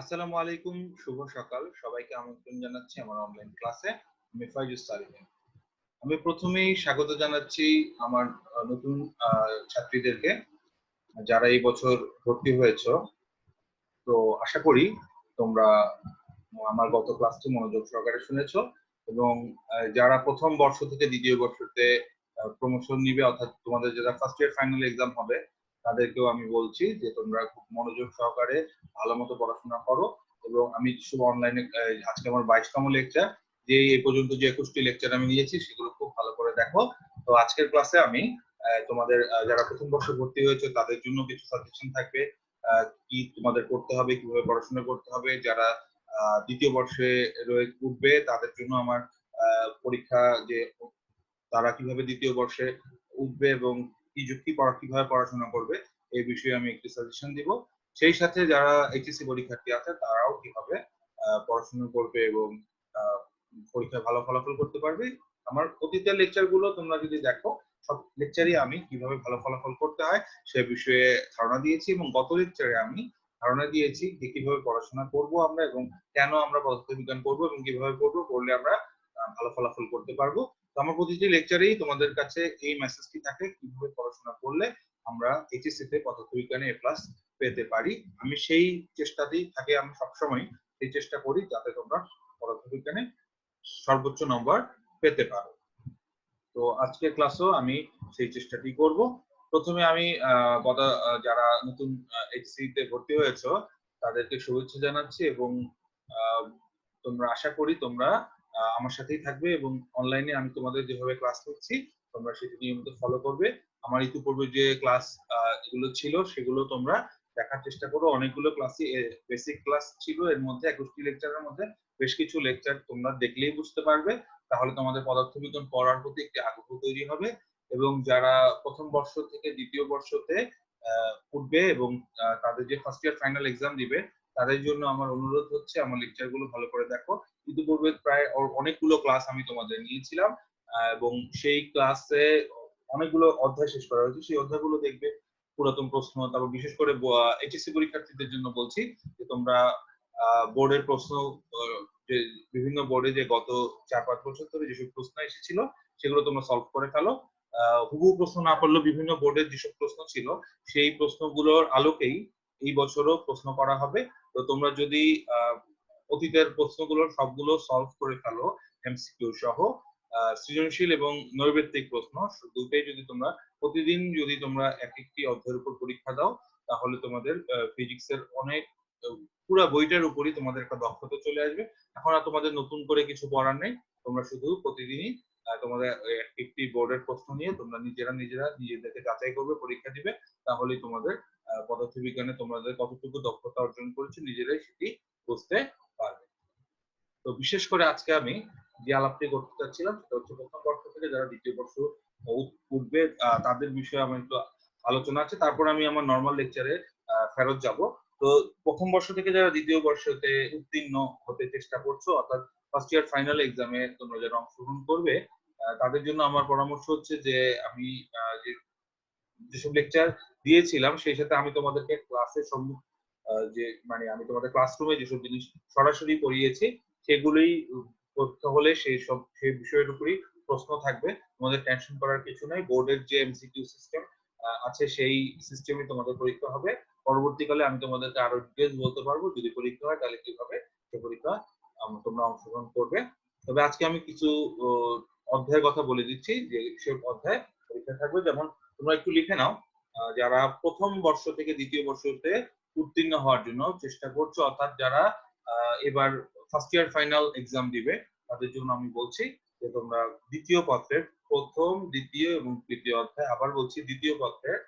আসসালামু আলাইকুম, শুভ সকাল। সবাইকে আমন্ত্রণ জানাচ্ছি আমার অনলাইন ক্লাসে আমি ফাইজুস সালিমিন আমি প্রথমেই স্বাগত জানাচ্ছি আমার নতুন ছাত্রীদেরকে। যারা এই বছর ভর্তি হয়েছো, তো আশা করি তোমরা আমার গত ক্লাসটি মনোযোগ সহকারে শুনেছো এবং যারা প্রথম বর্ষ থেকে দ্বিতীয় বর্ষতে প্রমোশন নিবে, অর্থাৎ তোমাদের যারা ফার্স্ট ইয়ার ফাইনাল এক্সাম হবে তাদেরকেও আমি বলছি যে তোমরা খুব মনোযোগ সহকারে ভালো মতো পড়াশোনা করো এবং আমি শুভ অনলাইনে আজকে আমার বাইশতম লেকচার যে এই পর্যন্ত যে একুশটি লেকচার আমি নিয়েছি সেগুলো খুব ভালো করে দেখো। তো আজকের ক্লাসে আমি তোমাদের যারা প্রথম বর্ষে ভর্তি হয়েছে তাদের জন্য কিছু সাজেশন থাকবে কি তোমাদের করতে হবে, কীভাবে পড়াশোনা করতে হবে, যারা দ্বিতীয় বর্ষে রয়ে উঠবে তাদের জন্য আমার পরীক্ষা যে তারা কীভাবে দ্বিতীয় বর্ষে উঠবে এবং যুক্তি কীভাবে পড়াশোনা করবে, এই বিষয়ে আমি একটি সাজেশন দিব। সেই সাথে যারা এইচএসসি পরীক্ষার্থী আছে, তারাও কীভাবে পড়াশোনা করবে এবং পরীক্ষায় ভালো ফলাফল করতে পারবে। আমার অতীতের লেকচারগুলো তোমরা যদি দেখো, সব লেকচারই আমি কীভাবে ভালো ফলাফল করতে হয়, সে বিষয়ে ধারণা দিয়েছি এবং গত লেকচারে আমি ধারণা দিয়েছি যে কীভাবে পড়াশোনা করব আমরা এবং কেন আমরা পদার্থবিজ্ঞান করব এবং কীভাবে করব, করলে আমরা ভালো ফলাফল করতে পারব। আমার প্রতিটি লেকচারেই তোমাদের কাছে এই মেসেজটি থাকে, কীভাবে পড়াশোনা করলে আমরা এইচএসসি তে পদার্থবিজ্ঞানে এ প্লাস পেতে পারি। আমি সেই চেষ্টাতেই থাকে, আমি সবসময় সেই চেষ্টা করি যাতে তোমরা পদার্থবিজ্ঞানে সর্বোচ্চ নম্বর পেতে পারো। তো আজকের ক্লাসও আমি সেই চেষ্টাটি করব। প্রথমে আমি যারা নতুন এইচসি তে ভর্তি হয়েছো, তাদেরকে শুভেচ্ছা জানাচ্ছি এবং তোমরা আশা করি তোমরা আমার সাথেই থাকবে এবং অনলাইনে আমি তোমাদের যেভাবে ক্লাস করছি তোমরা সেটি নিয়মিত ফলো করবে। আমার ইতিপূর্বে যে ক্লাস এগুলো ছিল, সেগুলো তোমরা দেখার চেষ্টা করো। অনেকগুলো ক্লাসই বেসিক ক্লাস ছিল, এর মধ্যে একুশটি লেকচারের মধ্যে বেশ কিছু লেকচার তোমরা দেখলেই বুঝতে পারবে। তাহলে তোমাদের পদার্থবিজ্ঞান পড়ার প্রতি একটি আগ্রহ তৈরি হবে এবং যারা প্রথম বর্ষ থেকে দ্বিতীয় বর্ষতে উঠবে এবং তাদের যে ফার্স্ট ইয়ার ফাইনাল এক্সাম দিবে তাদের জন্য আমার অনুরোধ হচ্ছে আমার লেকচারগুলো ভালো করে দেখো। ইতিপূর্বে প্রায় অনেকগুলো ক্লাস আমি তোমাদের নিয়েছিলাম এবং সেই ক্লাসে অনেকগুলো অধ্যায় শেষ করা হয়েছে। সেই অধ্যায়গুলো দেখবে পুরাতন প্রশ্ন, তারপর বিশেষ করে এইচএসসি পরীক্ষার্থীদের জন্য বলছি যে তোমরা বোর্ডের প্রশ্ন যে বিভিন্ন বোর্ডে যে গত চার পাঁচ বছর ধরে যেসব প্রশ্ন এসেছিল, সেগুলো তোমরা সলভ করে ফেলো। হুবহু প্রশ্ন না করলেও বিভিন্ন বোর্ডের যেসব প্রশ্ন ছিল, সেই প্রশ্নগুলোর আলোকেই এই বছরও প্রশ্ন করা হবে। তো তোমরা যদি অতীতের প্রশ্নগুলোর সবগুলো সলভ করে ফেলো এমসিকিউ সহ সৃজনশীল এবং নৈর্ব্যক্তিক প্রশ্ন, দুটোই যদি তোমরা প্রতিদিন যদি তোমরা এক একটি অধ্যায়ের উপর পরীক্ষা দাও, তাহলে তোমাদের ফিজিক্সের অনেক পুরা বইটার উপরই তোমাদের একটা দক্ষতা চলে আসবে। এখন আর তোমাদের নতুন করে কিছু পড়ার নেই, তোমরা শুধু প্রতিদিনই তোমাদের একটি বোর্ডের প্রশ্ন নিয়ে তোমরা নিজেরা নিজেরা নিজেদেরকে যাচাই করবে, পরীক্ষা দিবে, তাহলেই তোমাদের পদার্থবিজ্ঞানে তোমাদের কতটুকু দক্ষতা অর্জন করেছে, নিজেরাই সেটি বুঝতে পারবে। তো বিশেষ করে আজকে আমি যে আলাপটি করতে চাচ্ছিলাম, সেটা হচ্ছে প্রথম বর্ষ থেকে যারা দ্বিতীয় বর্ষ উঠবে তাদের বিষয়ে আমার একটু আলোচনা আছে। তারপর আমি আমার নর্মাল লেকচারে ফেরত যাব। তো প্রথম বর্ষ থেকে যারা দ্বিতীয় বর্ষতে উত্তীর্ণ হতে চেষ্টা করছ, অর্থাৎ ফার্স্ট ইয়ার ফাইনাল এক্সামে তোমরা যারা অংশগ্রহণ করবে তাদের জন্য আমার পরামর্শ হচ্ছে যে আমি যেসব লেকচার দিয়েছিলাম, সেই সাথে আমি তোমাদেরকে ক্লাসের সম্মুখ যে মানে আমি তোমাদের ক্লাসরুমে যেসব জিনিস সরাসরি পড়িয়েছি, সেগুলোই পরীক্ষা হলে সেই সব, সেই বিষয়ের উপরই প্রশ্ন থাকবে। তোমাদের টেনশন করার কিছু নাই। বোর্ডের যে এমসিকিউ সিস্টেম আছে সেই সিস্টেমে তোমাদের পরীক্ষা হবে। পরবর্তীকালে আমি তোমাদেরকে আরও ডিটেলস বলতে পারব, যদি পরীক্ষা হয় তাহলে কীভাবে সে পরীক্ষা তোমরা অংশগ্রহণ করবে। তবে আজকে আমি কিছু অধ্যায়ের কথা বলে দিচ্ছি, যে সব অধ্যায় পরীক্ষা থাকবে। যেমন তোমরা একটু লিখে নাও যারা প্রথম বর্ষ থেকে দ্বিতীয় বর্ষতে উত্তীর্ণ হওয়ার জন্য চেষ্টা করছ, অর্থাৎ যারা এবার ফার্স্ট ইয়ার ফাইনাল এক্সাম দিবে, তাদের জন্য আমি বলছি যে তোমরা দ্বিতীয় পত্রের প্রথম, দ্বিতীয় এবং তৃতীয় অধ্যায়, আবার বলছি দ্বিতীয় পত্রের,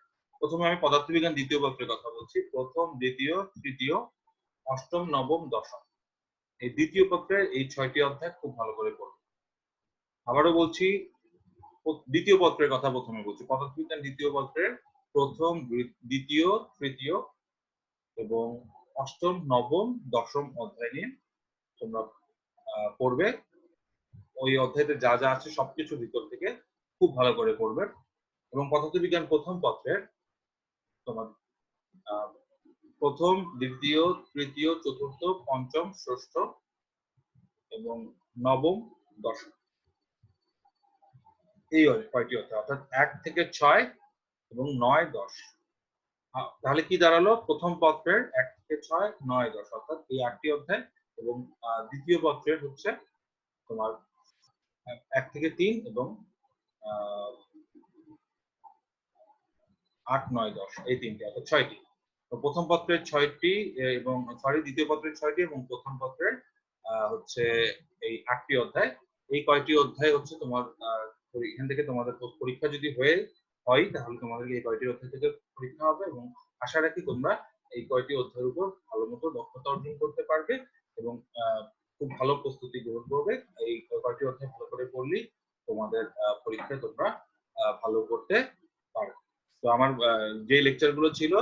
প্রথমে আমি পদার্থবিজ্ঞান দ্বিতীয় পত্রের কথা বলছি, প্রথম, দ্বিতীয়, তৃতীয়, অষ্টম, নবম, দশম। এই দ্বিতীয় পত্রের এই ছয়টি অধ্যায় খুব ভালো করে পড়বে আবারও বলছি দ্বিতীয় পত্রের কথা প্রথমে বলছি। পদার্থবিজ্ঞান দ্বিতীয় পত্রের প্রথম, দ্বিতীয়, তৃতীয় এবং অষ্টম, নবম, দশম অধ্যায় নিয়ে তোমরা পড়বে। ওই অধ্যায়তে যা যা আছে সবকিছু ভিতর থেকে খুব ভালো করে পড়বে। এবং পদার্থবিজ্ঞান প্রথম পত্রের তোমার প্রথম, দ্বিতীয়, তৃতীয়, চতুর্থ, পঞ্চম, ষষ্ঠ এবং নবম, দশম। এই কয়টি অধ্যায়? অর্থাৎ এক থেকে ছয় এবং নয়, দশ। তাহলে কি দাঁড়াল? প্রথম পত্রের এক থেকে ছয়, নয়, দশ। অর্থাৎ এই আটটি অধ্যায় এবং দ্বিতীয় পত্রের হচ্ছে তোমার এক- থেকে তিন এবং আট, নয়, দশ। এই তিনটি, অর্থাৎ ছয়টি। তো প্রথম পত্রের ছয়টি এবং সরি দ্বিতীয় পত্রের ছয়টি এবং প্রথম পত্রের হচ্ছে এই আটটি অধ্যায়। এই কয়টি অধ্যায় হচ্ছে তোমার এখান থেকে তোমাদের পরীক্ষা যদি হয়ে হয়, তাহলে তোমাদেরকে এই কয়টি অধ্যায় থেকে পরীক্ষা হবে এবং আশা রাখি তোমরা এই কয়টি অধ্যায়ের উপর ভালো মতো দক্ষতা অর্জন করতে পারবে এবং খুব ভালো প্রস্তুতি গ্রহণ করবে। এই কয়টি অধ্যায় ভালো করে পড়লেই তোমাদের পরীক্ষায় তোমরা ভালো করতে পারবে। তো আমার যে লেকচারগুলো ছিল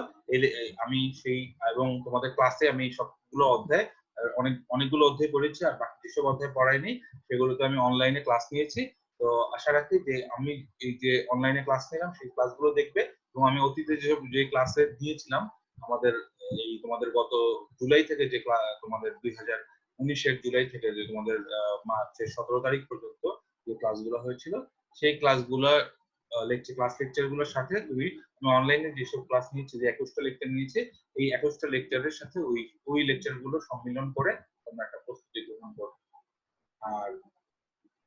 আমি সেই, এবং তোমাদের ক্লাসে আমি সবগুলো অধ্যায় অনেক, অনেকগুলো অধ্যায় পড়েছি আর বাকি যেসব অধ্যায় পড়াইনি। সেগুলোতে আমি অনলাইনে ক্লাস নিয়েছি। তো আশা রাখি যে আমি এই যে অনলাইনে ক্লাস নিলাম, সেই ক্লাসগুলো দেখবে এবং আমি অতীতে যে যে ক্লাসে দিয়েছিলাম, আমাদের এই তোমাদের গত জুলাই থেকে যে তোমাদের দুই হাজার উনিশের জুলাই থেকে যে তোমাদের মার্চের সতেরো তারিখ পর্যন্ত যে ক্লাসগুলো হয়েছিল, সেই ক্লাসগুলো লেকচার ক্লাস লেকচারগুলোর সাথে তুমি আমি অনলাইনে যেসব ক্লাস নিয়েছি, যে একুশটা লেকচার নিয়েছি, এই একুশটা লেকচারের সাথে ওই ওই লেকচারগুলো সম্মিলন করে তোমরা একটা প্রস্তুতি গ্রহণ করো। আর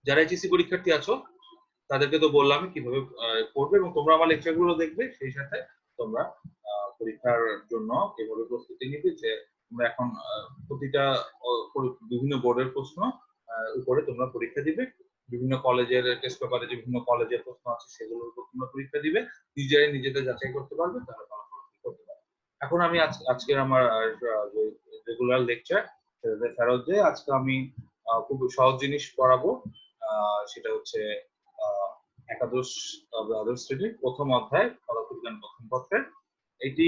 যারা এইচএসসি পরীক্ষার্থী আছো, তাদেরকে তো বললাম কীভাবে পড়বে এবং তোমরা আমার লেকচারগুলো দেখবে, সেই সাথে তোমরা পরীক্ষার জন্য কীভাবে প্রস্তুতি নিবে যে তোমরা এখন প্রতিটা বিভিন্ন বোর্ডের প্রশ্ন উপরে তোমরা পরীক্ষা দিবে। বিভিন্ন কলেজের টেস্ট পেপারে যে বিভিন্ন কলেজের প্রশ্ন আছে, সেগুলোর উপর তোমরা পরীক্ষা দিবে। নিজেরাই নিজেদের যাচাই করতে পারবে ফলাফল করতে পারবে। এখন আমি আজ- আজকের আমার রেগুলার লেকচার ফেরত যে আজকে আমি খুব সহজ জিনিস পড়াবো। সেটা হচ্ছে একাদশ দ্বাদশ শ্রেণির প্রথম অধ্যায়, পদার্থবিজ্ঞান প্রথম পত্রের। এটি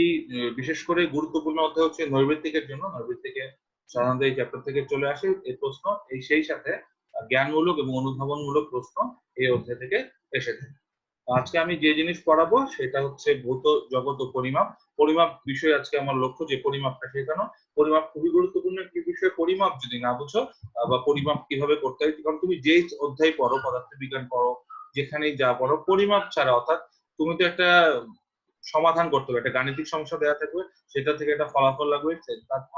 বিশেষ করে গুরুত্বপূর্ণ অধ্যায় হচ্ছে নৈবৃত্তিকের জন্য। নৈবৃত্তিকে সাধারণত এই চ্যাপ্টার থেকে চলে আসে এই প্রশ্ন। এই সেই সাথে জ্ঞানমূলক এবং অনুধাবনমূলক প্রশ্ন এই অধ্যায় থেকে এসে থাকে। আজকে আমি যে জিনিস পড়াবো সেটা হচ্ছে ভৌত জগৎ ও পরিমাপ। পরিমাপ বিষয় আজকে আমার লক্ষ্য যে পরিমাপটা শেখানো। পরিমাপ খুবই গুরুত্বপূর্ণ একটি বিষয়। পরিমাপ যদি না বুঝো বা পরিমাপ কীভাবে করতে হয়, কারণ তুমি যেই অধ্যায় পড়ো, পদার্থবিজ্ঞান পড়ো, যেখানেই যা পড়ো, পরিমাপ ছাড়া অর্থাৎ তুমি তো একটা সমাধান করতে হবে, একটা গাণিতিক সমস্যা দেওয়া থাকবে, সেটা থেকে একটা ফলাফল লাগবে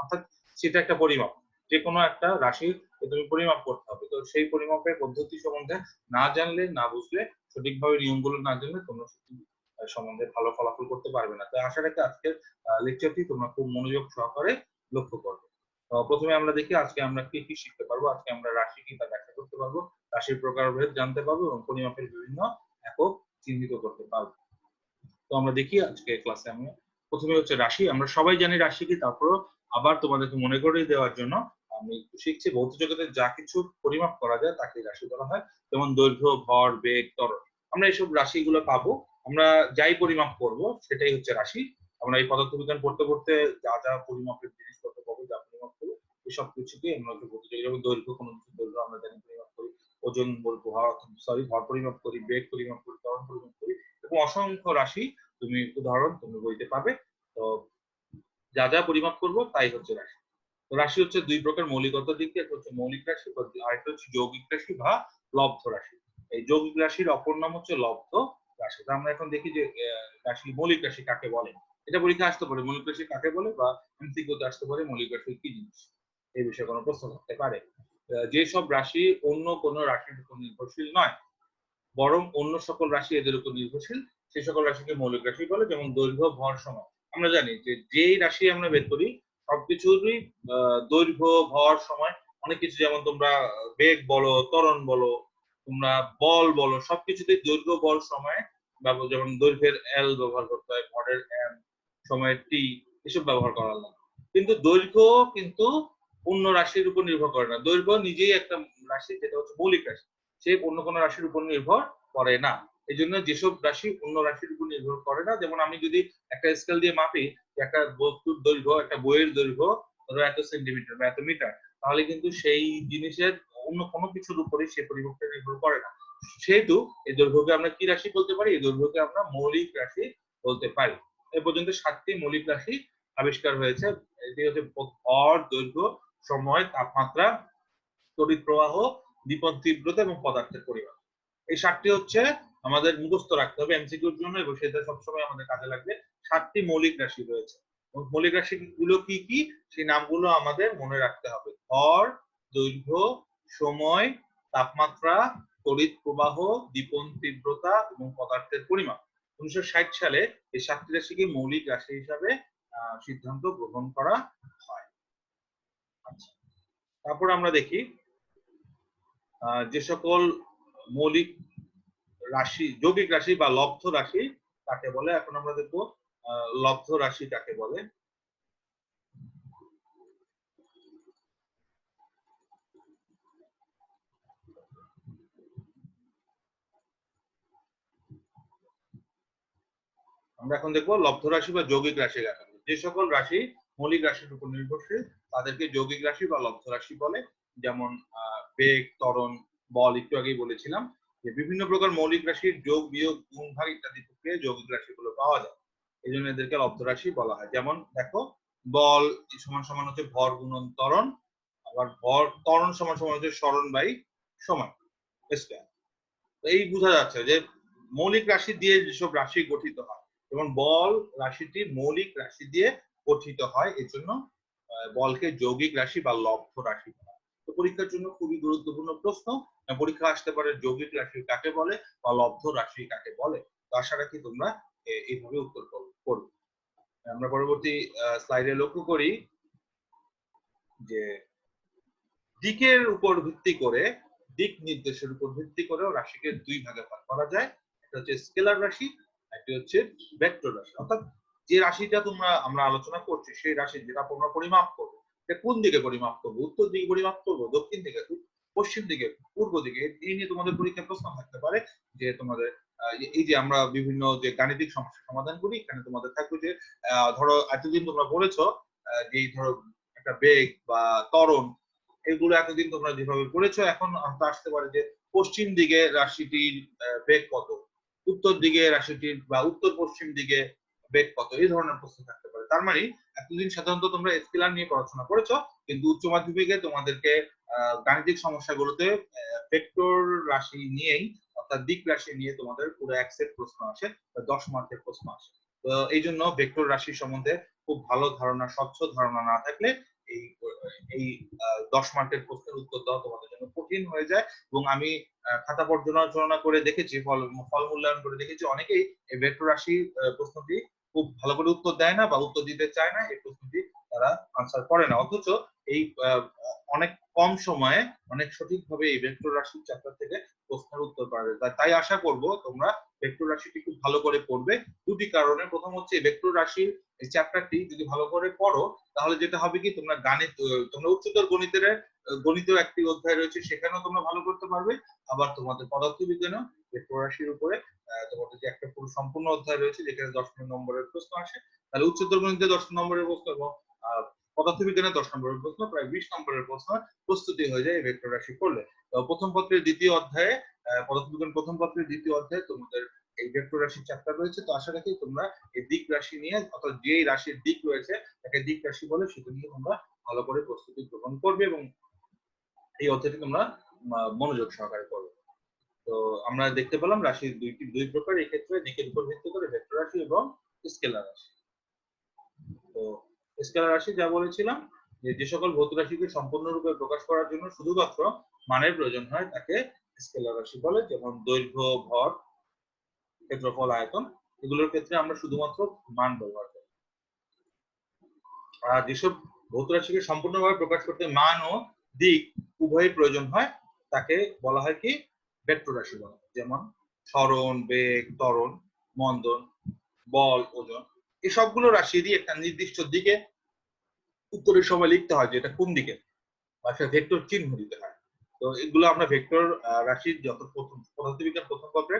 অর্থাৎ সেটা একটা পরিমাপ। যে কোনো একটা রাশি তুমি পরিমাপ করতে হবে। তো সেই পরিমাপের পদ্ধতি সম্বন্ধে না জানলে, না বুঝলে সঠিকভাবে নিয়মগুলো না জানলে তোমরা সম্বন্ধে ভালো ফলাফল করতে পারবে না। তাই আশা রাখি আজকের লেকচারটি তোমরা খুব মনোযোগ সহকারে লক্ষ্য করবে। প্রথমে আমরা দেখি আজকে আমরা কি কি শিখতে পারব। আজকে আমরা রাশি কি তা ব্যাখ্যা করতে পারব। রাশির প্রকারভেদ জানতে পারব এবং পরিমাপের বিভিন্ন একক চিহ্নিত করতে পারব। তো আমরা দেখি আজকে ক্লাসে আমি প্রথমে হচ্ছে রাশি। আমরা সবাই জানি রাশি কি, তারপরও আবার তোমাদেরকে মনে করিয়ে দেওয়ার জন্য আমি একটু শিখছি ভৌত জগতে যা কিছু পরিমাপ করা যায় তাকে রাশি বলা হয়। যেমন দৈর্ঘ্য, ভর, বেগ, ত্বরণ। আমরা এইসব রাশিগুলো পাবো। আমরা যাই পরিমাপ করব সেটাই হচ্ছে রাশি। আমরা এই পদার্থবিজ্ঞান পড়তে পড়তে যা যা পরিমাপের জিনিসপত্র পাবো, যা পরিমাপ করব এসব কিছুকে আমরা হচ্ছে ভৌত জগৎ যেমন দৈর্ঘ্য, কোনো কিছু দৈর্ঘ্য আমরা জানি পরিমাপ করি। ওজন বলব ভর সরি ভর পরিমাপ করি, বেগ পরিমাপ করি, ত্বরণ পরিমাপ করি এবং অসংখ্য রাশি তুমি উদাহরণ তুমি বইতে পাবে তো যা যা পরিমাপ করব তাই হচ্ছে রাশি। রাশি হচ্ছে দুই প্রকার মৌলিকত দিক একটা হচ্ছে মৌলিক রাশি আরেকটা হচ্ছে যৌগিক রাশি বা লব্ধ রাশি। এই যৌগিক রাশির অপর নাম হচ্ছে লব্ধ রাশি। তো আমরা এখন দেখি যে রাশি মৌলিক রাশি কাকে বলে? এটা পরীক্ষা আসতে পারে মৌলিক রাশি কাকে বলে বা এমসিকিউতে আসতে পারে মৌলিক রাশি কি জিনিস? এই বিষয়ে কোনো প্রশ্ন থাকতে পারে। আহ, যেসব রাশি অন্য কোনো রাশির উপর নির্ভরশীল নয় বরং অন্য সকল রাশি এদের উপর নির্ভরশীল। সেই সকল রাশিকে মৌলিক রাশি বলে যেমন দৈর্ঘ্য ভর সময় আমরা জানি যে যেই রাশি আমরা বের করি সবকিছুরই দৈর্ঘ্য, ভর, সময়, অনেক কিছু যেমন তোমরা বেগ বলো, ত্বরণ বলো, তোমরা বল বলো সবকিছুতেই দৈর্ঘ্য বল সময় যেমন দৈর্ঘ্যের এল ব্যবহার করতে হয়, ভরের এম সময়ের টি এসব ব্যবহার করা লাগে কিন্তু দৈর্ঘ্য কিন্তু অন্য রাশির উপর নির্ভর করে না। দৈর্ঘ্য নিজেই একটা রাশি, যেটা হচ্ছে মৌলিক রাশি। সে অন্য কোনো রাশির উপর নির্ভর করে না। এই জন্য যেসব রাশি অন্য রাশির উপর নির্ভর করে না। যেমন আমি যদি একটা স্কেল দিয়ে মাপি একটা বস্তুর দৈর্ঘ্য, একটা বইয়ের দৈর্ঘ্য, ধরো এত সেন্টিমিটার বা এত মিটার তাহলে কিন্তু সেই জিনিসের অন্য কোনো কিছুর উপরে সে পরিমাপটা নির্ভর করে না। সেহেতু এই দৈর্ঘ্যকে আমরা কি রাশি বলতে পারি? এই দৈর্ঘ্যকে আমরা মৌলিক রাশি বলতে পারি। এ পর্যন্ত সাতটি মৌলিক রাশি আবিষ্কার হয়েছে। এটি হচ্ছে ভর, দৈর্ঘ্য, সময়, তাপমাত্রা, তড়িৎ প্রবাহ দীপন তীব্রতা এবং পদার্থের পরিমাণ। এই সাতটি হচ্ছে আমাদের মুখস্থ রাখতে হবে এমসিকিউর জন্য এবং সেটা সবসময় আমাদের কাজে লাগবে। সাতটি মৌলিক রাশি রয়েছে। মৌলিক রাশি গুলো কি কি? সেই নামগুলো আমাদের মনে রাখতে হবে। ভর দৈর্ঘ্য, সময়, তাপমাত্রা, তড়িৎ প্রবাহ দীপন তীব্রতা এবং পদার্থের পরিমাণ উনিশশো ষাট সালে এই সাতটি রাশিকে মৌলিক রাশি হিসাবে সিদ্ধান্ত গ্রহণ করা হয়। আচ্ছা তারপর আমরা দেখি যে সকল মৌলিক রাশি, যৌগিক রাশি বা লব্ধ রাশি তাকে বলে? এখন আমরা দেখব লব্ধ রাশি কাকে বলে? আমরা এখন দেখব, লব্ধ রাশি বা যৌগিক রাশি কাকে যে সকল রাশি মৌলিক রাশির উপর নির্ভরশীল, তাদেরকে যৌগিক রাশি বা লব্ধ রাশি বলে। যেমন বেগ, ত্বরণ, বল, একটু আগেই বলেছিলাম। যে বিভিন্ন প্রকার মৌলিক রাশির যোগ, বিয়োগ, গুণ, ভাগ ইত্যাদি প্রক্রিয়ায় যৌগিক রাশিগুলো পাওয়া যায়। এই জন্য এদেরকে লব্ধ রাশি বলা হয়। যেমন দেখো, বল সমান সমান হচ্ছে ভর গুণন ত্বরণ। আবার ভর, ত্বরণ সমান সমান হচ্ছে স্মরণ বাই সময় স্কয়ার এই বোঝা যাচ্ছে যে মৌলিক রাশি দিয়ে যেসব রাশি গঠিত হয়, যেমন বল রাশিটি মৌলিক রাশি দিয়ে গঠিত হয় এর জন্য বলকে যৌগিক রাশি বা লব্ধ রাশি বলা তো পরীক্ষার জন্য খুবই গুরুত্বপূর্ণ প্রশ্ন। পরীক্ষা আসতে পারে যৌগিক রাশি কাকে বলে বা লব্ধ রাশি কাকে বলে? তো আশা রাখি তোমরা এইভাবে উত্তর করবে আমরা পরবর্তী স্লাইডে লক্ষ্য করি যে দিকের উপর ভিত্তি করে, দিক নির্দেশের উপর ভিত্তি করেও রাশিকে দুই ভাগে ভাগ করা যায়। একটা হচ্ছে স্কেলার রাশি, একটি হচ্ছে ভেক্টর রাশি। অর্থাৎ যে রাশিটা তোমরা, আমরা আলোচনা করছি, সেই রাশি যেটা তোমরা পরিমাপ করবে কোন দিকে পরিমাপ করব? উত্তর দিকে পরিমাপ করব? দক্ষিণ দিকে? পশ্চিম দিকে? পূর্ব দিকে? এই নিয়ে তোমাদের পরীক্ষায় প্রশ্ন থাকতে পারে যে তোমাদের এই যে আমরা বিভিন্ন যে গাণিতিক সমস্যা সমাধান করি, এখানে তোমাদের থাকবে যে ধরো এতদিন তোমরা পড়েছো যে ধরো একটা বেগ বা ত্বরণ, এগুলো এতদিন তোমরা যেভাবে পড়েছো এখন আসতে পারে যে পশ্চিম দিকে রাশিটির বেগ কত? উত্তর দিকে রাশিটির বা উত্তর পশ্চিম দিকে বেগ কত, এই ধরনের প্রশ্ন থাকতে পারে। তার মানে এতদিন সাধারণত তোমরা স্কেলার নিয়ে পড়াশোনা করেছ, কিন্তু উচ্চ মাধ্যমিকে তোমাদেরকে গাণিতিক সমস্যাগুলোতে ভেক্টর রাশি নিয়েই, অর্থাৎ দিক রাশি নিয়ে তোমাদের পুরো এক সেট প্রশ্ন আসে দশ মার্কের প্রশ্ন আসে। তো এই জন্য ভেক্টর রাশি সম্বন্ধে খুব ভালো ধারণা, স্বচ্ছ ধারণা না থাকলে এই এই দশ মার্কের প্রশ্নের উত্তর দেওয়া তোমাদের জন্য কঠিন হয়ে যায়। এবং আমি খাতা পর্যালোচনা করে দেখেছি, ফল ফল মূল্যায়ন করে দেখেছি, অনেকেই এই ভেক্টর রাশি প্রশ্নটি খুব ভালো করে উত্তর দেয় না বা উত্তর দিতে চায় না এই প্রশ্নটি তারা আনসার করে না। অথচ এই অনেক কম সময়ে অনেক সঠিকভাবে এই ভেক্টর রাশির চ্যাপ্টার থেকে প্রশ্নের উত্তর পাওয়া যায়। তাই আশা করব তোমরা ভেক্টর রাশিটি খুব ভালো করে পড়বে। দুটি কারণে। প্রথম হচ্ছে ভেক্টর রাশির এই চ্যাপ্টারটি যদি ভালো করে পড়ো, তাহলে যেটা হবে কি, তোমরা গাণিত, তোমরা উচ্চতর গণিতের, গণিত একটি অধ্যায় রয়েছে, সেখানেও তোমরা ভালো করতে পারবে। আবার তোমাদের পদার্থবিজ্ঞানও ভেক্টর রাশির উপরে তোমাদের যে একটা পুরো সম্পূর্ণ অধ্যায় রয়েছে, যেখানে দশ নম্বরের প্রশ্ন আসে, তাহলে উচ্চতর গণিতে দশ নম্বরের প্রশ্ন পদার্থবিজ্ঞানে দশ নম্বরের প্রশ্ন, প্রায় বিশ নম্বরের প্রশ্ন প্রস্তুতি হয়ে যায় ভেক্টর রাশি করলে। প্রথম পত্রের দ্বিতীয় অধ্যায়ে পদার্থবিজ্ঞান প্রথম পত্রের দ্বিতীয় অধ্যায়ে তোমাদের এই ভেক্টর রাশির চ্যাপ্টার রয়েছে। তো আশা রাখি তোমরা এই দিক রাশি নিয়ে, অর্থাৎ যেই রাশির দিক রয়েছে, তাকে দিক রাশি বলে সেটা নিয়ে তোমরা ভালো করে প্রস্তুতি গ্রহণ করবে এবং এই অধ্যায়টি তোমরা মনোযোগ সহকারে করবে তো আমরা দেখতে পেলাম রাশির দুইটি, দুই প্রকার এই ক্ষেত্রে দিকের উপর ভিত্তি করে ভেক্টর রাশি এবং স্কেলার রাশি। তো স্কেলার রাশি যা বলেছিলাম, যে যে সকল ভৌত রাশিকে সম্পূর্ণরূপে প্রকাশ করার জন্য শুধুমাত্র মানের প্রয়োজন হয়, তাকে স্কেলার রাশি বলে, যেমন দৈর্ঘ্য, ভর, ক্ষেত্রফল, আয়তন, এগুলোর ক্ষেত্রে আমরা শুধুমাত্র মান ব্যবহার করি। আর যেসব ভৌত রাশিকে সম্পূর্ণভাবে প্রকাশ করতে মান ও দিক উভয়ই প্রয়োজন হয়, তাকে বলা হয় কি? ভেক্টর রাশি বলা, যেমন স্মরণ বেগ, ত্বরণ, মন্দন, বল, ওজন। এই সবগুলো রাশিরই একটা নির্দিষ্ট দিকে উত্তরের সময় লিখতে হয় যে এটা কোন দিকে? বা ভেক্টর চিহ্ন দিতে হয়। তো এগুলো আমরা ভেক্টর রাশির যত প্রথম, পদার্থবিজ্ঞান প্রথম পত্রে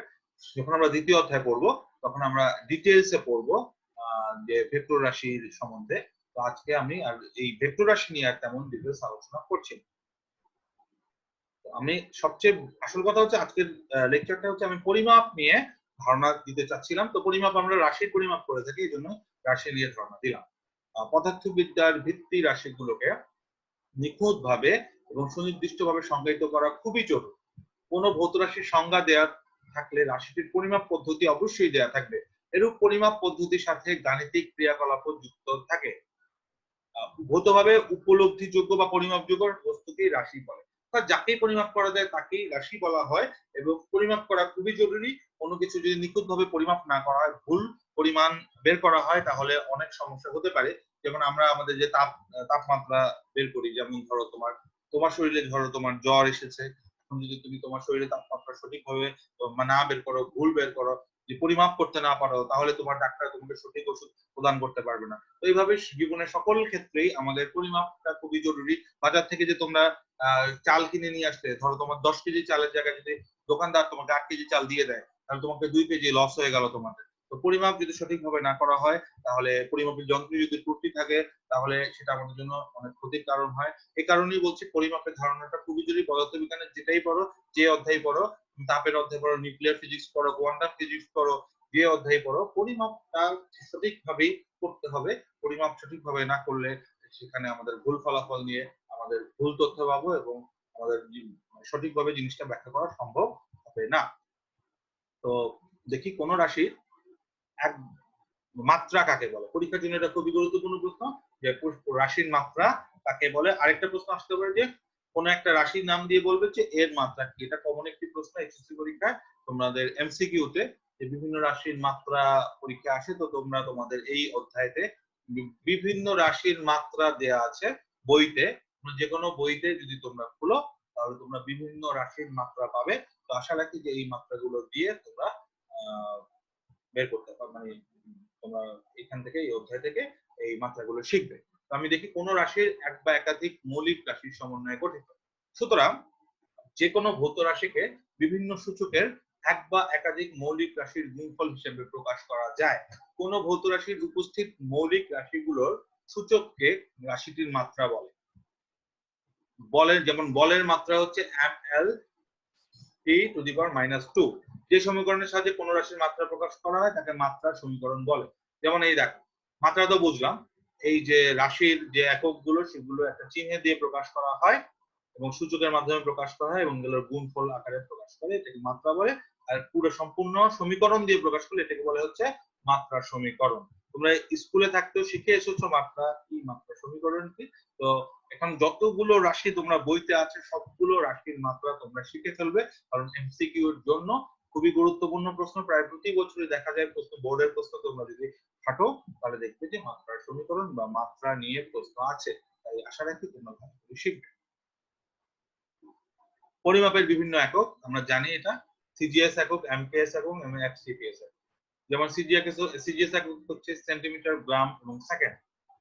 যখন আমরা দ্বিতীয় অধ্যায় পড়ব, তখন আমরা ডিটেলসে পড়ব যে ভেক্টর রাশির সম্বন্ধে। তো আজকে আমি আর এই ভেক্টর রাশি নিয়ে আর তেমন ডিটেলস আলোচনা করছি আমি সবচেয়ে, আসল কথা হচ্ছে আজকের লেকচারটা হচ্ছে আমি পরিমাপ নিয়ে ধারণা দিতে চাচ্ছিলাম। তো পরিমাপ আমরা রাশির পরিমাপ করে থাকি, এই জন্য রাশি নিয়ে ধারণা দিলাম। পদার্থবিদ্যার ভিত্তি রাশিগুলোকে নিখুঁতভাবে এবং সুনির্দিষ্টভাবে সংজ্ঞায়িত করা খুবই জরুরি। কোনো ভৌত রাশির সংজ্ঞা দেয়া থাকলে, রাশিটির পরিমাপ পদ্ধতি অবশ্যই দেয়া থাকবে। এরূপ পরিমাপ পদ্ধতির সাথে গাণিতিক ক্রিয়াকলাপও যুক্ত থাকে। ভৌতভাবে উপলব্ধিযোগ্য বা পরিমাপযোগ্য বস্তুকেই রাশি বলে। অর্থাৎ যাকেই পরিমাপ করা যায় তাকেই রাশি বলা হয় এবং পরিমাপ করা খুবই জরুরি। কোনো কিছু যদি নিখুঁতভাবে পরিমাপ না করা হয়, ভুল পরিমাণ বের করা হয়, তাহলে অনেক সমস্যা হতে পারে। যেমন আমরা আমাদের যে তাপ, তাপমাত্রা বের করি, যেমন ধরো তোমার তোমার শরীরে ধরো তোমার জ্বর এসেছে। যদি তুমি তোমার শরীরে তাপমাত্রা সঠিকভাবে, না বের করো, ভুল বের করো যে পরিমাপ করতে না পারো, তাহলে তোমার ডাক্তার তোমাকে সঠিক ওষুধ প্রদান করতে পারবে না। তো এইভাবে জীবনের সকল ক্ষেত্রেই আমাদের পরিমাপটা খুবই জরুরি। বাজার থেকে যে তোমরা চাল কিনে নিয়ে আসলে, ধরো তোমার দশ কেজি চালের জায়গায় যদি দোকানদার তোমাকে আট কেজি চাল দিয়ে দেয়, তাহলে তোমাকে দুই কেজি লস হয়ে গেল তোমাদের। তো পরিমাপ যদি সঠিকভাবে না করা হয়, তাহলে পরিমাপের যন্ত্রে যদি ত্রুটি থাকে, তাহলে সেটা আমাদের জন্য অনেক ক্ষতির কারণ হয়। এই কারণেই বলছি পরিমাপের ধারণাটা খুবই জরুরি। পদার্থবিজ্ঞানের যেটাই পড়ো, যে অধ্যায় পড়ো, তাপের অধ্যায় পড়ো, নিউক্লিয়ার ফিজিক্স পড়ো, কোয়ান্টাম ফিজিক্স পড়ো, যে অধ্যায় পড়ো, পরিমাপটা সঠিকভাবেই করতে হবে। পরিমাপ সঠিকভাবে না করলে সেখানে আমাদের ভুল ফলাফল নিয়ে আমাদের ভুল তথ্য পাবো এবং আমাদের সঠিকভাবে জিনিসটা ব্যাখ্যা করা সম্ভব হবে না। তো দেখি কোন রাশির এক মাত্রা কাকে বলে? পরীক্ষার জন্য এটা খুবই গুরুত্বপূর্ণ প্রশ্ন যে রাশির মাত্রা কাকে বলে? আরেকটা প্রশ্ন আসতে পারে যে কোন একটা রাশির নাম দিয়ে বলবে যে এর মাত্রা কি? এটা কমন একটি প্রশ্ন এসএসসি পরীক্ষায়। তোমাদের এমসিকিউ তে যে বিভিন্ন রাশির মাত্রা পরীক্ষা আসে, তো তোমরা তোমাদের এই অধ্যায়তে বিভিন্ন রাশির মাত্রা দেয়া আছে বইতে। যে কোনো বইতে যদি তোমরা খুলো, তাহলে তোমরা বিভিন্ন রাশির মাত্রা পাবে। তো আশা রাখি যে এই মাত্রাগুলো দিয়ে তোমরা বের করতে মানে তোমরা এখান থেকে, এই অধ্যায় থেকে এই মাত্রাগুলো শিখবে। তো আমি দেখি কোন রাশির এক বা একাধিক মৌলিক রাশির সমন্বয়ে গঠিত। সুতরাং যে কোনো ভৌত রাশিকে বিভিন্ন সূচকের এক বা একাধিক মৌলিক রাশির গুণফল হিসেবে প্রকাশ করা যায়। কোন ভৌত রাশির উপস্থিত মৌলিক রাশিগুলোর সূচককে রাশিটির মাত্রা বলে। বলের, যেমন বলের মাত্রা হচ্ছে M L T to the power minus two যে সমীকরণের সাহায্যে কোন রাশির মাত্রা প্রকাশ করা হয়, তাকে মাত্রা সমীকরণ বলে। যেমন এই দেখো, মাত্রা তো বুঝলাম, এই যে রাশির যে এককগুলো, সেগুলো একটা চিহ্নে দিয়ে প্রকাশ করা হয় এবং সূচকের মাধ্যমে প্রকাশ করা হয় এবং এগুলোর গুণফল আকারে প্রকাশ করে, এটাকে মাত্রা বলে। আর পুরো সম্পূর্ণ সমীকরণ দিয়ে প্রকাশ করলে এটাকে বলে হচ্ছে মাত্রা সমীকরণ। তোমরা স্কুলে থাকতেও শিখে এসেছ মাত্রা কি, মাত্রা সমীকরণ কি? তো এখন যতগুলো রাশি তোমরা বইতে আছে, সবগুলো রাশির মাত্রা তোমরা শিখে ফেলবে, কারণ এমসিকিউ এর জন্য খুবই গুরুত্বপূর্ণ প্রশ্ন। প্রায় প্রতি বছরই দেখা যায় প্রশ্ন, বোর্ডের প্রশ্ন। তোমরা যদি খাটো, তাহলে দেখবে যে মাত্রার সমীকরণ বা মাত্রা নিয়ে প্রশ্ন আছে। তাই আশা রাখি তোমরা ভালো করে শিখবে। পরিমাপের বিভিন্ন একক, আমরা জানি এটা। সিজিএস একক এমকেএস একক, এবং এফসিপিএস একক। যেমন সিজিএস সিজিএস একক হচ্ছে সেন্টিমিটার, গ্রাম এবং সেকেন্ড।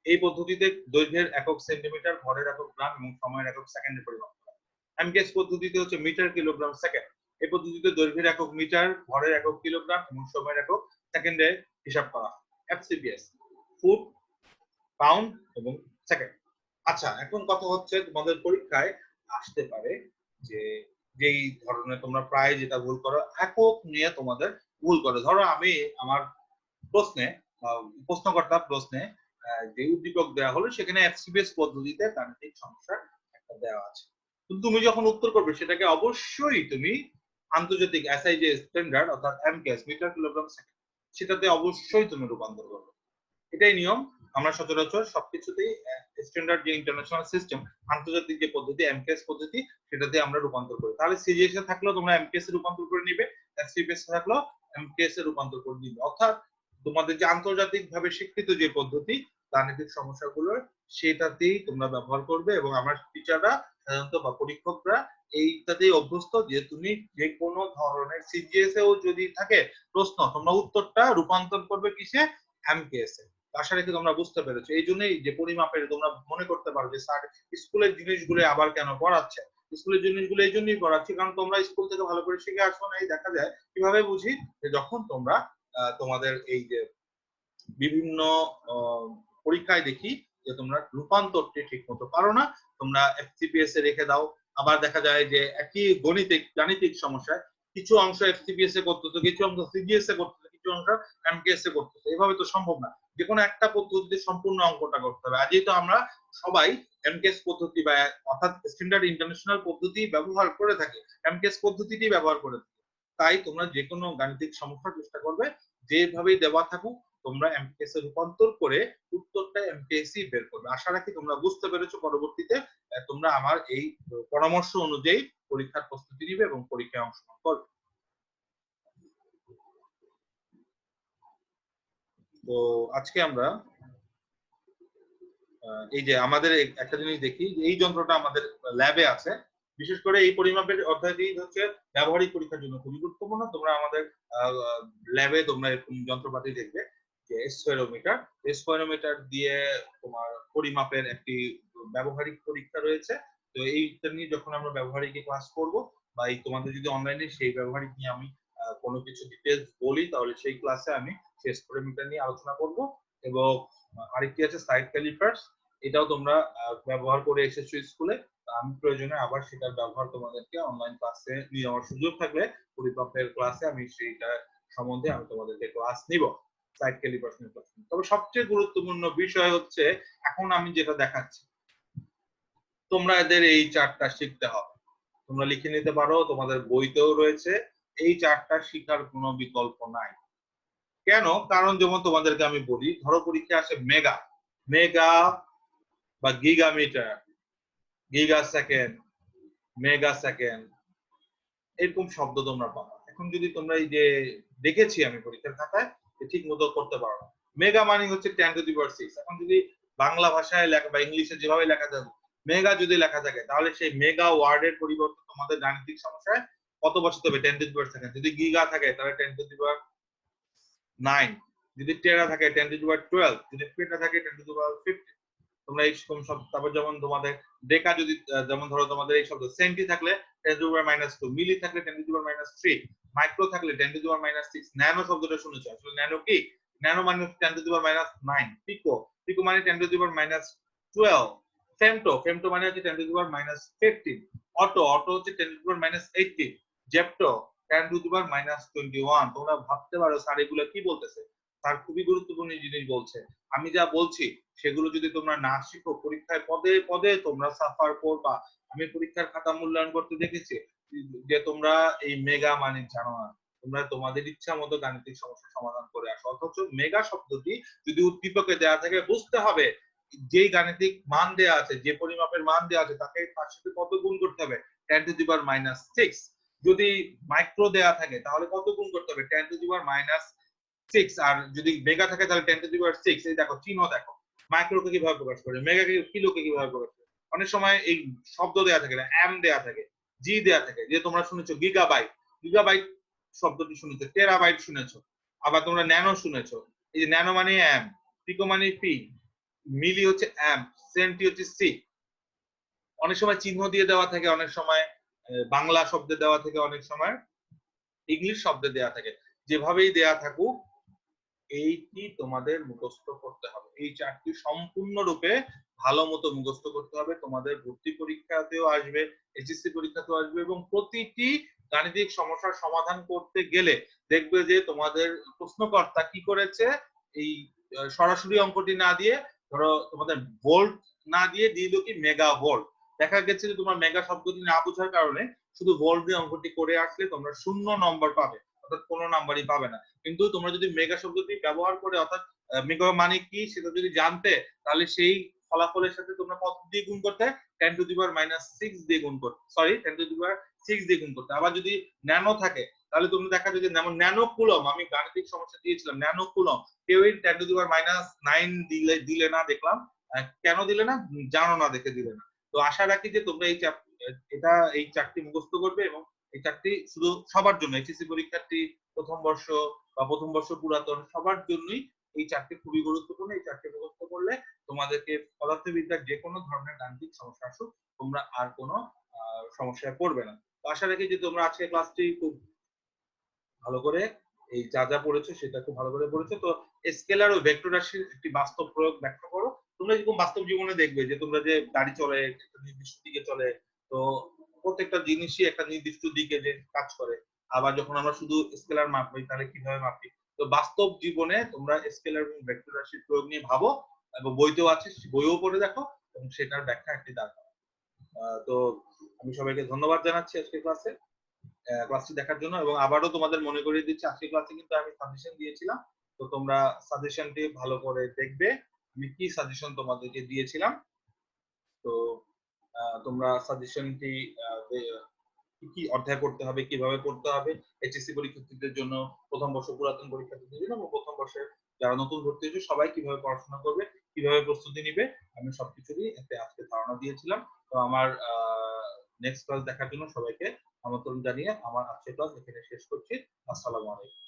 এই পদ্ধতিতে দৈর্ঘ্যের একক সেন্টিমিটার, ভরের একক গ্রাম এবং সময়ের একক সেকেন্ডে পরিমাপ করা এমকেএস পদ্ধতিতে হচ্ছে মিটার, কিলোগ্রাম, সেকেন্ড। এই পদ্ধতিতে দৈর্ঘ্যের একক মিটার, ভরের একক কিলোগ্রাম এবং সময়ের একক সেকেন্ডে হিসাব করা এফসিপিএস ফুট পাউন্ড এবং সেকেন্ড আচ্ছা এখন কথা হচ্ছে তোমাদের পরীক্ষায় আসতে পারে যে যেই ধরনের তোমরা প্রায় যেটা ভুল করো, একক নিয়ে তোমাদের ভুল করো। ধরো আমি আমার প্রশ্নে প্রশ্নকর্তা প্রশ্নে যে উদ্দীপক দেওয়া হলো, সেখানে এফসিবিএস পদ্ধতিতে গাণিতিক সমস্যার একটা দেওয়া আছে। তুমি যখন উত্তর করবে, সেটাকে অবশ্যই তুমি আন্তর্জাতিক এসআই যে স্ট্যান্ডার্ড অর্থাৎ এমকেএস মিটার কিলোগ্রাম সেকেন্ড সেটাতে অবশ্যই তুমি রূপান্তর করবে। এটাই নিয়ম। আমরা সচরাচর সবকিছুতেই স্ট্যান্ডার্ড যে ইন্টারন্যাশনাল সিস্টেম আন্তর্জাতিক যে পদ্ধতি এমকেএস পদ্ধতি, সেটাতে আমরা রূপান্তর করি। তাহলে সিজিএস এ থাকলেও তোমরা এমকেএস এ রূপান্তর করে নিবে এসসিপিএস এ থাকলেও এমকেএস এ রূপান্তর করে নিবে। অর্থাৎ তোমাদের যে আন্তর্জাতিক ভাবে স্বীকৃত যে পদ্ধতি গাণিতিক সমস্যাগুলোর সেটাতেই তোমরা ব্যবহার করবে এবং আমার টিচাররা সাধারণত বা পরীক্ষকরা এইটাতেই অভ্যস্ত যে তুমি যে কোনো ধরনের সিজিএস এও যদি থাকে প্রশ্ন, তোমরা উত্তরটা রূপান্তর করবে কিসে? এমকেএস এ। আশা রেখে তোমরা বুঝতে পেরেছ। এই জন্যই যে পরিমাপের তোমরা মনে করতে পারো যে স্যার স্কুলের জিনিসগুলো আবার কেন পড়াচ্ছে? স্কুলের জিনিসগুলো এই জন্যই পড়াচ্ছি, কারণ তোমরা স্কুল থেকে ভালো করে শিখে আসো না, এই দেখা যায়। কীভাবে বুঝি? যে যখন তোমরা তোমাদের এই যে বিভিন্ন পরীক্ষায় দেখি যে তোমরা রূপান্তরটি ঠিক মতো পারো না, তোমরা এফসিপিএস এ রেখে দাও। আবার দেখা যায় যে একই গণিতিক, গাণিতিক সমস্যায় কিছু অংশ এফসিপিএস এ করতেছো, কিছু অংশ সিজিএস এ করতেছো, কিছু অনুসারে এমকেএস এ করতেছে। এভাবে তো সম্ভব না। যে কোনো একটা পদ্ধতিতে সম্পূর্ণ অঙ্কটা করতে হবে। আজই তো আমরা সবাই এমকেএস পদ্ধতি বা অর্থাৎ স্ট্যান্ডার্ড ইন্টারন্যাশনাল পদ্ধতি ব্যবহার করে থাকি। এমকেএস পদ্ধতিটি ব্যবহার করে থাকি। তাই তোমরা যে কোনো গাণিতিক সমস্যা চেষ্টা করবে, যেভাবেই দেওয়া থাকুক তোমরা এমকেএস এ রূপান্তর করে উত্তরটা এমকেএসই বের করবে। আশা রাখি তোমরা বুঝতে পেরেছ পরবর্তীতে তোমরা আমার এই পরামর্শ অনুযায়ী পরীক্ষার প্রস্তুতি নিবে এবং পরীক্ষায় অংশগ্রহণ করবে। তো আজকে আমরা এই যে আমাদের একটা জিনিস দেখি এই যন্ত্রটা আমাদের ল্যাবে আছে। বিশেষ করে এই পরিমাপের অধ্যায়টি হচ্ছে ব্যবহারিক পরীক্ষার জন্য খুবই গুরুত্বপূর্ণ। তোমরা আমাদের ল্যাবে তোমরা এরকম যন্ত্রপাতি দেখবে। যে স্কোয়ারোমিটার স্কোয়ারোমিটার দিয়ে তোমার পরিমাপের একটি ব্যবহারিক পরীক্ষা রয়েছে। তো এইটা নিয়ে যখন আমরা ব্যবহারিক ক্লাস করব বা এই তোমাদের যদি অনলাইনে সেই ব্যবহারিক নিয়ে আমি কোনো কিছু ডিটেলস বলি, তাহলে সেই ক্লাসে আমি সেই স্কোয়ারোমিটার নিয়ে আলোচনা করব। এবং আরেকটি আছে সাইড ক্যালিপার্স এটাও তোমরা ব্যবহার করে এসেছ স্কুলে আমি প্রয়োজনে আবার সেটার ব্যবহার তোমাদেরকে অনলাইন ক্লাসে নিয়ে যাওয়ার সুযোগ থাকলে পরিমাপের ক্লাসে আমি সেইটা সম্বন্ধে আমি তোমাদেরকে ক্লাস নিব। নিব। তবে সবচেয়ে গুরুত্বপূর্ণ বিষয় হচ্ছে, এখন আমি যেটা দেখাচ্ছি, তোমরা এদের এই চারটা শিখতে হবে। তোমরা লিখে নিতে পারো, তোমাদের বইতেও রয়েছে, এই চারটা শিখার কোনো বিকল্প নাই। কেন? কারণ যেমন তোমাদেরকে আমি বলি, ধরো পরীক্ষা আসে মেগা মেগা বা gigametre giga second mega second এরকম শব্দ তোমরা পাবা। এখন যদি তোমরা এই যে দেখেছি আমি পরীক্ষার খাতায় ঠিক মতো করতে পারো না। মেগা মানে হচ্ছে ten to the power six এখন যদি বাংলা ভাষায় লেখা বা ইংলিশে যেভাবে লেখা থাকে, মেগা যদি লেখা থাকে, তাহলে সেই মেগা ওয়ার্ডের পরিবর্তে তোমাদের গাণিতিক সমস্যায় কত বসাতে হবে? Ten to the power second যদি গিগা থাকে, তাহলে ten to the power nine যদি টেরা থাকে ten to the power twelve যদি পেটা থাকে ten to the power fifteen তোমরা এই সব তারপর যেমন তোমাদের ডেকা যদি যেমন ধরো তোমাদের এই শব্দ, সেন্টি থাকলে ten to power minus two milli থাকলে ten to power minus three micro থাকলে ten to power minus six nano শব্দটা শুনেছো। আসলে ন্যানো কি? ন্যানো মানে ten to power minus nine pico pico মানে ten to power minus twelve femto femto মানে হচ্ছে ten to power minus fifteen atto atto হচ্ছে ten to power minus eighteen zepto ten to power minus twenty one তোমরা ভাবতে পারো sir এগুলো কি বলতেছে? তার খুবই গুরুত্বপূর্ণ জিনিস বলছে। আমি যা বলছি, সেগুলো যদি তোমরা না শিখো, পরীক্ষায় পদে পদে তোমরা সাফার করবা। আমি পরীক্ষার খাতা মূল্যায়ন করতে দেখেছি। যে তোমরা এই মেগা মানে জানো না, তোমরা তোমাদের ইচ্ছা মতো গাণিতিক সমস্যা সমাধান করে আসো। অথচ মেগা শব্দটি যদি উদ্দীপকে দেওয়া থাকে, বুঝতে হবে যেই গাণিতিক মান দেওয়া আছে, যে পরিমাপের মান দেওয়া আছে, তাকে তার সাথে কত গুণ করতে হবে? Ten to the minus six যদি মাইক্রো দেওয়া থাকে, তাহলে কত গুণ করতে হবে? Ten to the minus six আর যদি মেগা থাকে, তাহলে টেন টু দি সিক্স এই দেখো, চিহ্ন দেখো। মাইক্রোকে কীভাবে প্রকাশ করে? মেগা কিলোকে কীভাবে প্রকাশ করে? অনেক সময় এই শব্দ দেওয়া থাকে এম দেওয়া থাকে। জি দেওয়া থাকে, যে তোমরা শুনেছো গিগাবাইট গিগাবাইট শব্দটি শুনেছো টেরাবাইট শুনেছো, আবার তোমরা ন্যানো শুনেছো, এই যে ন্যানো মানে এম পিকো মানে পি মিলি হচ্ছে এম সেন্টি হচ্ছে সি অনেক সময় চিহ্ন দিয়ে দেওয়া থাকে, অনেক সময় বাংলা শব্দে দেওয়া থাকে, অনেক সময়, ইংলিশ শব্দে দেওয়া থাকে, যেভাবেই দেয়া থাকুক এইটি তোমাদের মুখস্থ করতে হবে। এই চারটি সম্পূর্ণরূপে ভালো মতো মুখস্থ করতে হবে। তোমাদের ভর্তি পরীক্ষাতেও আসবে এইচএসসি পরীক্ষাতেও আসবে এবং প্রতিটি গাণিতিক সমস্যার সমাধান করতে গেলে দেখবে যে তোমাদের প্রশ্নকর্তা কি করেছে, এই সরাসরি অঙ্কটি না দিয়ে, ধরো তোমাদের ভোল্ট না দিয়ে দিল কি মেগা ভোল্ট দেখা গেছে যে তোমার মেগা শব্দটি না বোঝার কারণে শুধু ভোল্ট দিয়ে অঙ্কটি করে আসলে তোমরা শূন্য নম্বর পাবে। অর্থাৎ কোনো নাম্বারই পাবে না। কিন্তু তোমরা যদি মেগা শব্দটি ব্যবহার করে, অর্থাৎ মেগা মানে কি সেটা যদি জানতে, তাহলে সেই ফলাফলের সাথে তোমরা কত দিয়ে গুণ করতে? Ten to the power minus six দিয়ে গুণ করতে sorry ten to the power six দিয়ে গুণ করতে। আবার যদি ন্যানো থাকে, তাহলে তোমরা দেখা যায় যে যেমন ন্যানো কুলম আমি গাণিতিক সমস্যা দিয়েছিলাম ন্যানো কুলম কেউই ten to the power minus nine দিলে দিলে না দেখলাম। কেন দিলে না? জানো না দেখে দিলে না। তো আশা রাখি যে তোমরা এই চাপ- এটা, এই চারটি মুখস্থ করবে এবং এই চারটি শুধু সবার জন্য এইচএসসি পরীক্ষার্থী প্রথম বর্ষ বা প্রথম বর্ষ পুরাতন সবার জন্যই এই চারটি খুবই গুরুত্বপূর্ণ। এই চারটি মুখস্থ করলে তোমাদেরকে পদার্থবিদ্যার যে কোনো ধরনের গাণিতিক সমস্যা আসুক, তোমরা আর কোনো সমস্যায় পড়বে না। তো আশা রাখি যে তোমরা আজকে ক্লাসটি খুব ভালো করে, এই যা যা পড়েছো সেটা খুব ভালো করে পড়েছো। তো স্কেলার ও ভেক্টর রাশির একটি বাস্তব প্রয়োগ ব্যাখ্যা করো। তোমরা যেরকম বাস্তব জীবনে দেখবে যে তোমরা যে গাড়ি চলে, একটা নির্দিষ্ট দিকে চলে, তো প্রত্যেকটা জিনিসই একটা নির্দিষ্ট দিকে যে কাজ করে। আবার যখন আমরা শুধু স্কেলার মাপি তাহলে কীভাবে মাপি? তো বাস্তব জীবনে তোমরা স্কেলার এবং ভেক্টর রাশির প্রয়োগ নিয়ে ভাবো এবং বইতেও আছে, বইও পড়ে দেখো এবং সেটার ব্যাখ্যা একটি দাঁড় তো আমি সবাইকে ধন্যবাদ জানাচ্ছি আজকে ক্লাসে ক্লাসটি দেখার জন্য এবং আবারও তোমাদের মনে করিয়ে দিচ্ছি আজকে ক্লাসে কিন্তু আমি সাজেশন দিয়েছিলাম। তো তোমরা সাজেশনটি ভালো করে দেখবে। আমি কি সাজেশন তোমাদেরকে দিয়েছিলাম? তো তোমরা সাজেশনটি কি অধ্যায় করতে হবে, কীভাবে পড়তে হবে এইচএসসি পরীক্ষার্থীদের জন্য প্রথম বর্ষ পুরাতন পরীক্ষার্থীদের জন্য এবং প্রথম বর্ষের যারা নতুন ভর্তি হয়েছে, সবাই কীভাবে পড়াশোনা করবে, কীভাবে প্রস্তুতি নিবে, আমি সবকিছুরই একটা আজকে ধারণা দিয়েছিলাম। তো আমার নেক্সট ক্লাস দেখার জন্য সবাইকে আমন্ত্রণ জানিয়ে আমার আজকের ক্লাস এখানে শেষ করছি। আসসালামু আলাইকুম।